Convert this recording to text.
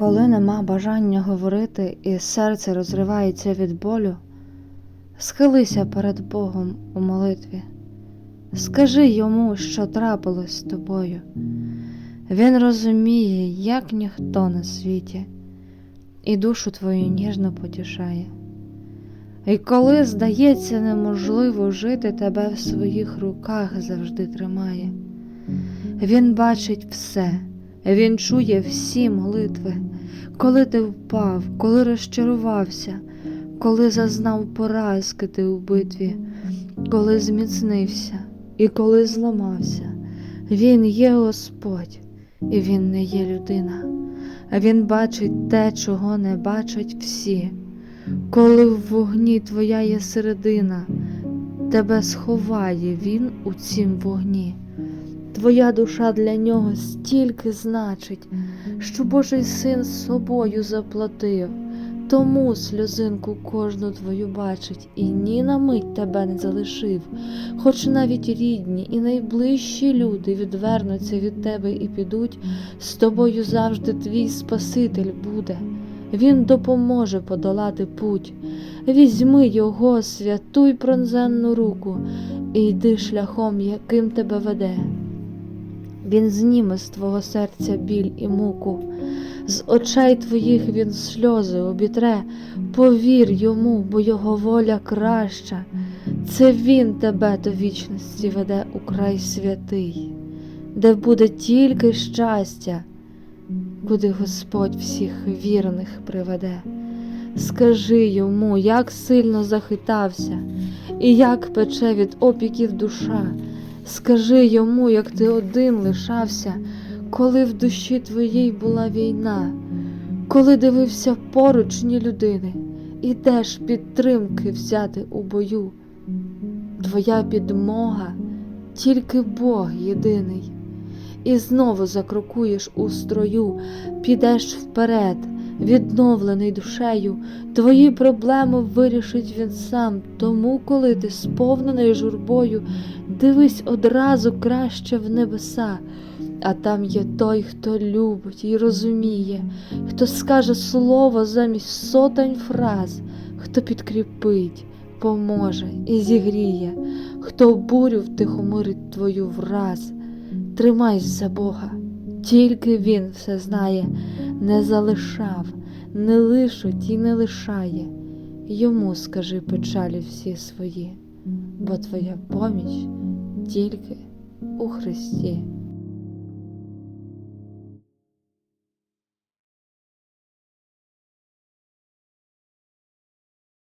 Коли нема бажання говорити і серце розривається від болю, схилися перед Богом у молитві, скажи йому, що трапилось з тобою. Він розуміє, як ніхто на світі, і душу твою ніжно потішає. І коли, здається, неможливо жити, тебе в своїх руках завжди тримає. Він бачить все, він чує всі молитви, коли ти впав, коли розчарувався, коли зазнав поразки ти у битві, коли зміцнився і коли зламався. Він є Господь, і Він не є людина, а Він бачить те, чого не бачать всі. Коли в вогні твоя є середина, тебе сховає Він у цім вогні. Твоя душа для нього стільки значить, що Божий син собою заплатив, тому сльозинку кожну твою бачить, і ні на мить тебе не залишив, хоч навіть рідні і найближчі люди відвернуться від тебе і підуть, з тобою завжди твій Спаситель буде. Він допоможе подолати путь. Візьми його святу й пронзенну руку і йди шляхом, яким тебе веде. Він зніме з твого серця біль і муку, з очей твоїх він сльози обітре, повір йому, бо його воля краща. Це він тебе до вічності веде у край святий, де буде тільки щастя, куди Господь всіх вірних приведе. Скажи йому, як сильно захитався, і як пече від опіків душа. Скажи йому, як ти один лишався, коли в душі твоїй була війна, коли дивився поруч ні людини, і теж підтримки взяти у бою. Твоя підмога тільки Бог єдиний, і знову закрокуєш у строю, підеш вперед, відновлений душею, твої проблеми вирішить він сам, тому, коли ти сповнений журбою, дивись одразу краще в небеса, а там є той, хто любить і розуміє, хто скаже слово замість сотень фраз, хто підкріпить, поможе і зігріє, хто бурю втихомирить твою враз. Тримайся за Бога, тільки Він все знає, не залишав, не лишить і не лишає. Йому скажи печалі всі свої, бо твоя поміч тільки у Христі.